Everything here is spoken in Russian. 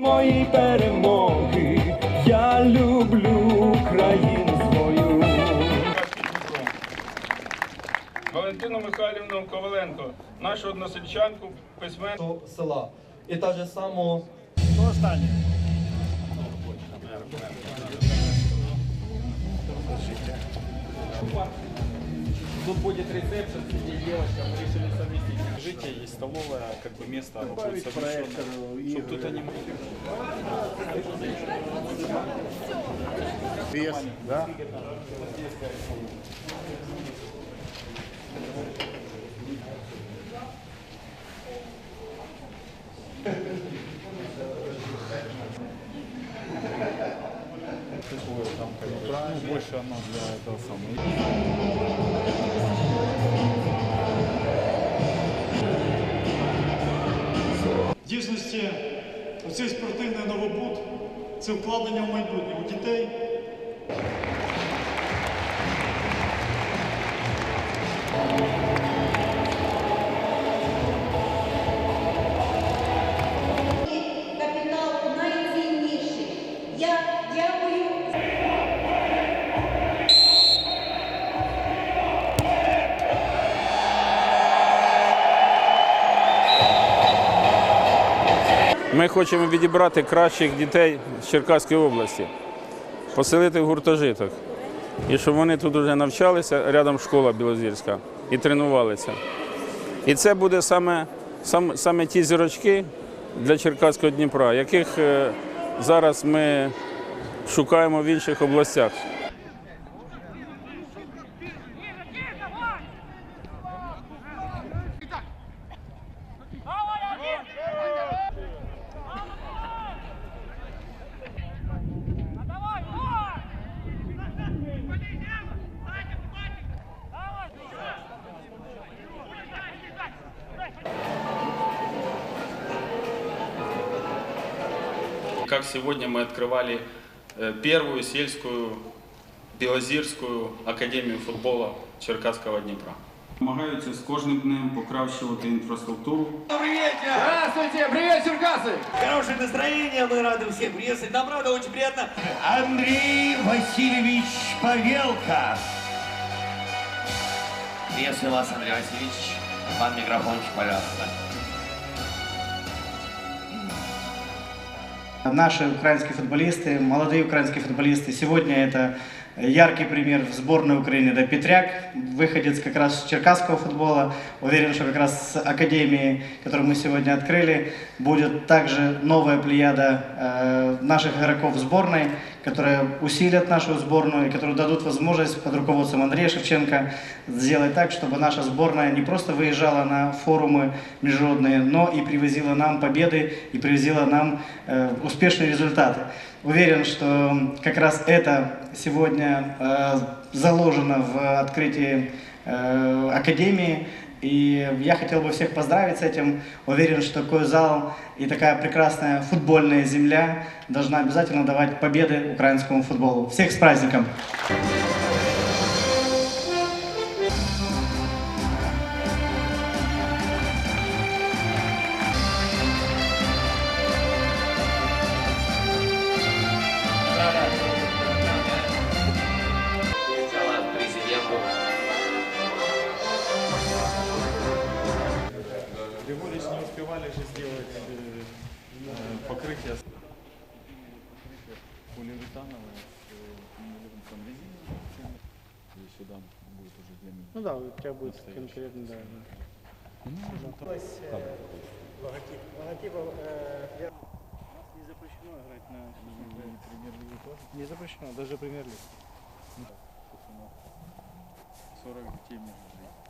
Мої перемоги, я люблю країну свою. Валентину Михайлівну Коваленко, нашу односельчанку, письменницю. села. І так же само Тут будет рецепшн, сидеть девочка, мы решили совместить. Житие есть столовая, как бы место, оно будет совмещенное. Чтобы тут они могли... Вес, да? Такое там, как бы, ну, больше оно для этого самого. В дійсності оцей спортивний новобуд це вкладення в майбутнє у дітей. Ми хочемо відібрати кращих дітей з Черкаської області, поселити в гуртожиток. І щоб вони тут вже навчалися, рядом школа Білозірська, і тренувалися. І це буде саме, саме, саме ті зірочки для Черкаського Дніпра, яких е, зараз ми шукаємо в інших областях. Как сегодня мы открывали э, первую сельскую Білозірську академію футболу Черкаського Дніпра. Намагаються з кожним днем покращувати інфраструктуру. Хорошее настроение, мы рады всех приветствовать. Нам правда очень приятно. Андрей Васильевич Павелка. Приветствую вас, Андрей Васильевич. Вам микрофончик, пожалуйста. Наши украинские футболисты, молодые украинские футболисты, сегодня это яркий пример в сборной Украины. Это Петряк, выходец как раз с черкасского футбола. Уверен, что как раз с академии, которую мы сегодня открыли, будет также новая плеяда э, наших игроков сборной, которые усилят нашу сборную и которые дадут возможность под руководством Андрея Шевченко сделать так, чтобы наша сборная не просто выезжала на форумы международные, но и привозила нам победы и привозила нам э, успешные результаты. Уверен, что как раз это сегодня э, заложено в открытии э, Академии. И я хотел бы всех поздравить с этим. Уверен, что такой зал и такая прекрасная футбольная земля должна обязательно давать победы украинскому футболу. Всех с праздником! Сначала Григорьевич не успевали же сделать э, э, покрытие полиуретановое с там резиной. И сюда будет уже для них. Ну да, у тебя будет конкретно, да. Логотип. Логотипов не запрещено играть на Премьер-лигу тоже. Не запрещено, даже премьер-лиг. 40 детей может жить.